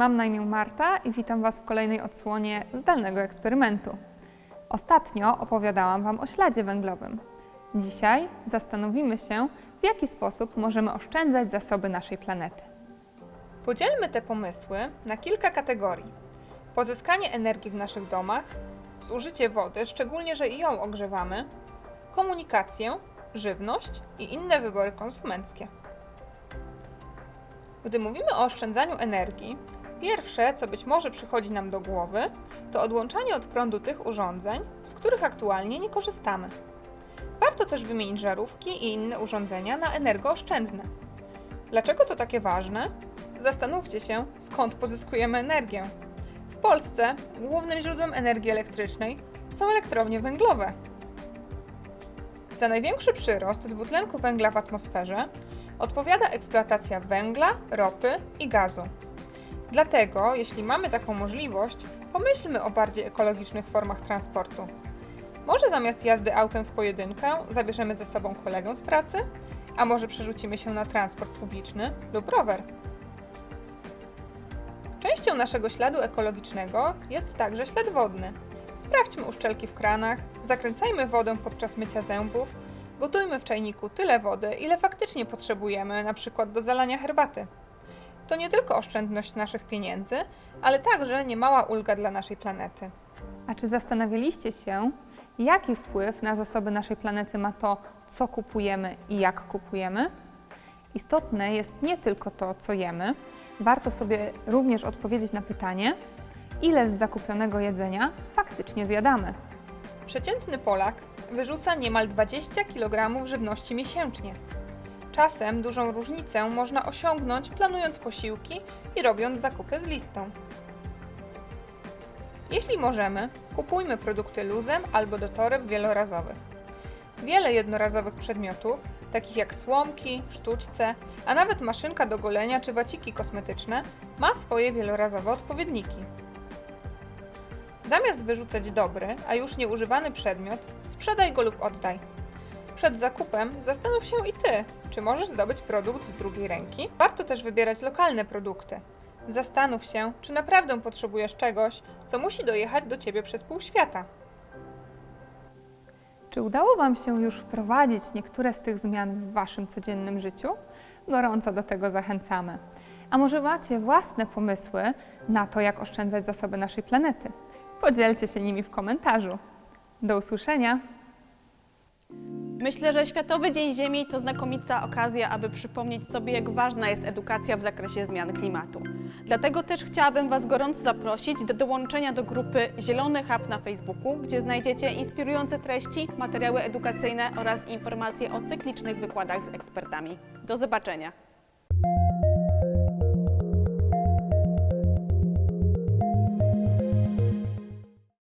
Mam na imię Marta i witam Was w kolejnej odsłonie zdalnego eksperymentu. Ostatnio opowiadałam Wam o śladzie węglowym. Dzisiaj zastanowimy się, w jaki sposób możemy oszczędzać zasoby naszej planety. Podzielmy te pomysły na kilka kategorii: pozyskanie energii w naszych domach, zużycie wody, szczególnie że i ją ogrzewamy, komunikację, żywność i inne wybory konsumenckie. Gdy mówimy o oszczędzaniu energii, pierwsze, co być może przychodzi nam do głowy, to odłączanie od prądu tych urządzeń, z których aktualnie nie korzystamy. Warto też wymienić żarówki i inne urządzenia na energooszczędne. Dlaczego to takie ważne? Zastanówcie się, skąd pozyskujemy energię. W Polsce głównym źródłem energii elektrycznej są elektrownie węglowe. Za największy przyrost dwutlenku węgla w atmosferze odpowiada eksploatacja węgla, ropy i gazu. Dlatego, jeśli mamy taką możliwość, pomyślmy o bardziej ekologicznych formach transportu. Może zamiast jazdy autem w pojedynkę zabierzemy ze sobą kolegę z pracy, a może przerzucimy się na transport publiczny lub rower. Częścią naszego śladu ekologicznego jest także ślad wodny. Sprawdźmy uszczelki w kranach, zakręcajmy wodę podczas mycia zębów, gotujmy w czajniku tyle wody, ile faktycznie potrzebujemy, np. do zalania herbaty. To nie tylko oszczędność naszych pieniędzy, ale także niemała ulga dla naszej planety. A czy zastanawialiście się, jaki wpływ na zasoby naszej planety ma to, co kupujemy i jak kupujemy? Istotne jest nie tylko to, co jemy, warto sobie również odpowiedzieć na pytanie, ile z zakupionego jedzenia faktycznie zjadamy. Przeciętny Polak wyrzuca niemal 20 kg żywności miesięcznie. Czasem dużą różnicę można osiągnąć planując posiłki i robiąc zakupy z listą. Jeśli możemy, kupujmy produkty luzem albo do toreb wielorazowych. Wiele jednorazowych przedmiotów, takich jak słomki, sztućce, a nawet maszynka do golenia czy waciki kosmetyczne, ma swoje wielorazowe odpowiedniki. Zamiast wyrzucać dobry, a już nieużywany przedmiot, sprzedaj go lub oddaj. Przed zakupem zastanów się i ty, czy możesz zdobyć produkt z drugiej ręki. Warto też wybierać lokalne produkty. Zastanów się, czy naprawdę potrzebujesz czegoś, co musi dojechać do ciebie przez pół świata. Czy udało Wam się już wprowadzić niektóre z tych zmian w Waszym codziennym życiu? Gorąco do tego zachęcamy. A może macie własne pomysły na to, jak oszczędzać zasoby naszej planety? Podzielcie się nimi w komentarzu. Do usłyszenia! Myślę, że Światowy Dzień Ziemi to znakomita okazja, aby przypomnieć sobie, jak ważna jest edukacja w zakresie zmian klimatu. Dlatego też chciałabym Was gorąco zaprosić do dołączenia do grupy Zielony Hub na Facebooku, gdzie znajdziecie inspirujące treści, materiały edukacyjne oraz informacje o cyklicznych wykładach z ekspertami. Do zobaczenia!